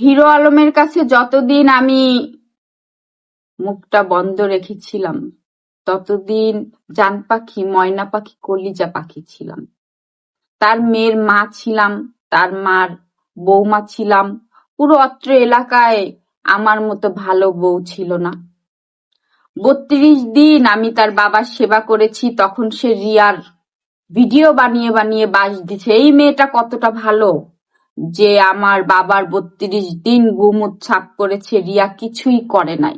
Hero আলমের কাছে যতদিন আমি মুখটা বন্ধ রেখেছিলাম, ততদিন জান পাখি, ময়না পাখি, কলিজা পাখি ছিলাম। তার মেয়ের মা ছিলাম, তার মার বৌমা ছিলাম। পুরো অত্র এলাকায় আমার মতো ভালো বউ ছিল না। বত্রিশ দিন আমি তার বাবার সেবা করেছি, তখন সে রিয়ার ভিডিও বানিয়ে বানিয়ে বাস দিছে এই মেয়েটা কতটা ভালো? যে আমার বাবার বত্রিশ দিন গুমুট ছাপ করেছে, রিয়া কিছুই করে নাই।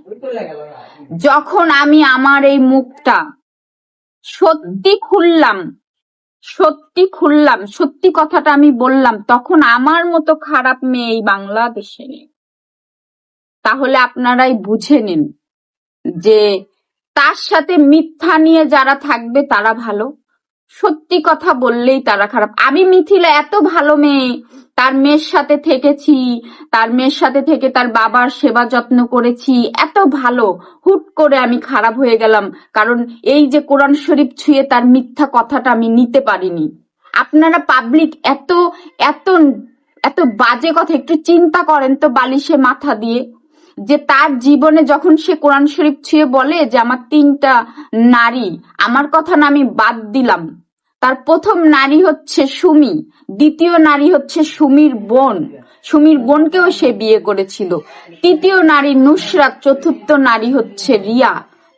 যখন আমি আমার এই মুখটা সত্যি খুললাম সত্যি খুললাম, সত্যি কথাটা আমি বললাম, তখন আমার মতো খারাপ মেয়ে এই বাংলাদেশে নেই। তাহলে আপনারাই বুঝে নিন যে তার সাথে মিথ্যা নিয়ে যারা থাকবে তারা ভালো। সত্যি কথা বললেই তারা খারাপ। আমি মিথিলা এত ভালো মেয়ে তার মেয়ের সাথে থেকেছি, তার মেয়ের সাথে থেকে তার বাবার সেবা যত্ন করেছি। এত ভালো, হুট করে আমি খারাপ হয়ে গেলাম, কারণ এই যে কোরআন শরীফ ছুঁয়ে তার মিথ্যা কথাটা আমি নিতে পারিনি। আপনারা পাবলিক এত এত এত বাজে কথা, একটু চিন্তা করেন তো বালিশে মাথা দিয়ে, যে তার জীবনে যখন সে কোরআন শরীফ ছুঁয়ে বলে যে আমার তিনটা নারী, আমার কথা না আমি বাদ দিলাম। তার প্রথম নারী হচ্ছে সুমি, দ্বিতীয় নারী হচ্ছে সুমির বোন। সুমির বোনকেও সে বিয়ে করেছিল। তৃতীয় নারী নুসরাত, চতুর্থ নারী হচ্ছে রিয়া।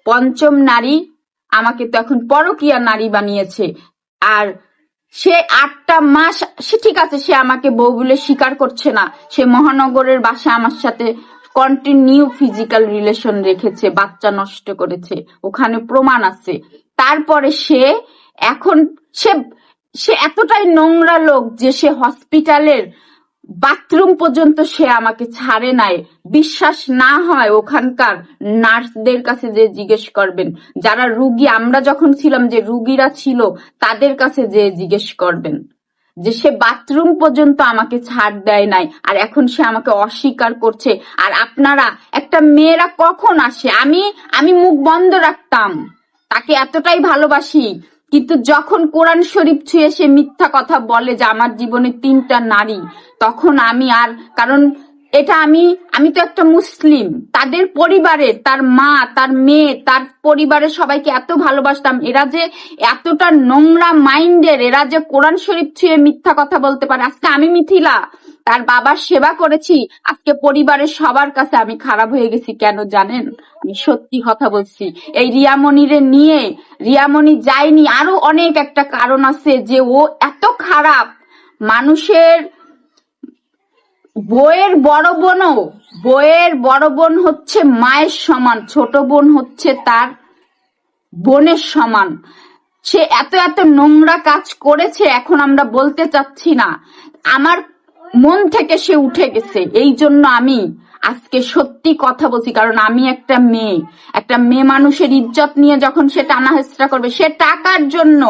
পঞ্চম নারী আমাকে তো এখন পরকিয়া নারী বানিয়েছে। আর সে আটটা মাস, সে ঠিক আছে, সে আমাকে বউ বলে স্বীকার করছে না। সে মহানগরের বাসা আমার সাথে কন্টিনিউ ফিজিক্যাল রিলেশন রেখেছে, বাচ্চা নষ্ট করেছে। ওখানে প্রমাণ আছে। তারপরে সে এখন সে সে এতটাই নোংরা লোক যে সে হসপিটালের বাথরুম পর্যন্ত সে আমাকে ছাড়ে নাই। বিশ্বাস না হয় ওখানকার নার্সদের কাছে যে জিজ্ঞেস করবেন। যারা রুগী, আমরা যখন ছিলাম যে রুগীরা ছিল, তাদের কাছে যে জিজ্ঞেস করবেন। যে সে বাথরুম পর্যন্ত আমাকে ছাড় দেয় নাই আর এখন সে আমাকে অস্বীকার করছে। আর আপনারা, একটা মেয়েরা কখন আসে? আমি আমি মুখ বন্ধ রাখতাম। তাকে এতটাই ভালোবাসি কিন্তু যখন কোরআন শরীফ ছুঁয়ে সে মিথ্যা কথা বলে যে আমার জীবনে তিনটা নারী, তখন আমি আর, কারণ এটা আমি আমি তো একটা মুসলিম। তাদের পরিবারের তার মা, তার মেয়ে, তার পরিবারের সবাইকে এত ভালোবাসতাম। এরা যে এতটা নোংরা মাইন্ডের, এরা যে কোরআন শরীফ ছুঁয়ে মিথ্যা কথা বলতে পারে। আজকে আমি মিথিলা, তার বাবার সেবা করেছি। আজকে পরিবারের সবার কাছে আমি খারাপ হয়ে গেছি কেন জানেন? আমি সত্যি কথা বলছি। এই রিয়ামণিরে নিয়ে, রিয়ামণি যায়নি, আরও অনেক একটা কারণ আছে যে ও এত খারাপ। মানুষের বইয়ের বড় বোনও বইয়ের বড় বোন হচ্ছে মায়ের সমান, ছোট বোন হচ্ছে তার বোনের সমান। সে এত এত নোংরা কাজ করেছে, এখন আমরা বলতে চাচ্ছি না। আমার মন থেকে সে উঠে গেছে, এই জন্য আমি আজকে সত্যি কথা বলছি, কারণ আমি একটা মেয়ে। একটা মেয়ে মানুষের ইজ্জত নিয়ে যখন সে টানা করবে, সে টাকার জন্য,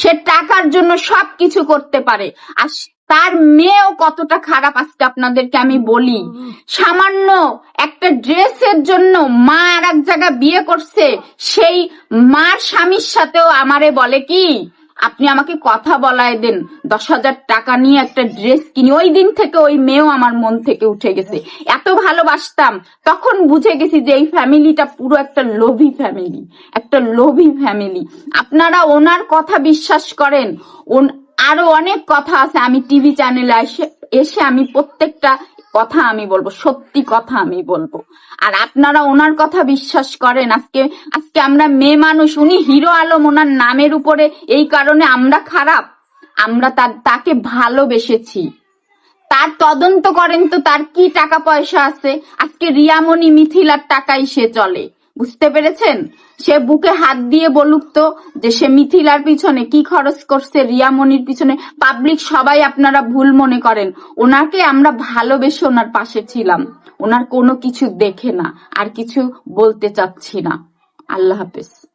সে টাকার জন্য সবকিছু করতে পারে। আর তার মেয়েও কতটা খারাপ আজকে আপনাদেরকে আমি বলি। সামান্য একটা ড্রেসের জন্য মা আর এক জায়গায় বিয়ে করছে, সেই মার স্বামীর সাথেও আমারে বলে কি আপনি আমাকে কথা বলায় দেন। দশ হাজার টাকা নিয়ে একটা ড্রেস কিনি। ওই দিন থেকে ওই মেয়েও আমার মন থেকে উঠে গেছে। এত ভালোবাসতাম। তখন বুঝে গেছি যে এই ফ্যামিলিটা পুরো একটা লোভী ফ্যামিলি। একটা লোভী ফ্যামিলি। আপনারা ওনার কথা বিশ্বাস করেন। আরও অনেক কথা আছে। আমি টিভি চ্যানেলে এসে এসে আমি প্রত্যেকটা কথা আমি বলব, সত্যি কথা আমি বলব। আর আপনারা ওনার কথা বিশ্বাস করেন, আজকে আজকে আমরা মেয়ে মানুষ, উনি হিরো আলম, ওনার নামের উপরে এই কারণে আমরা খারাপ। আমরা তার, তাকে ভালোবেসেছি। তার তদন্ত করেন তো তার কি টাকা পয়সা আছে? আজকে রিয়ামণি মিথিলার টাকাই সে চলে। বুঝতে পেরেছেন? সে বুকে হাত দিয়ে বলুক তো যে সে মিথিলার পিছনে কি খরচ করছে রিয়ামনির পিছনে। পাবলিক সবাই আপনারা ভুল মনে করেন। ওনাকে আমরা ভালোবেসে ওনার পাশে ছিলাম। ওনার কোনো কিছু দেখে না, আর কিছু বলতে চাচ্ছি না। আল্লাহ হাফেজ।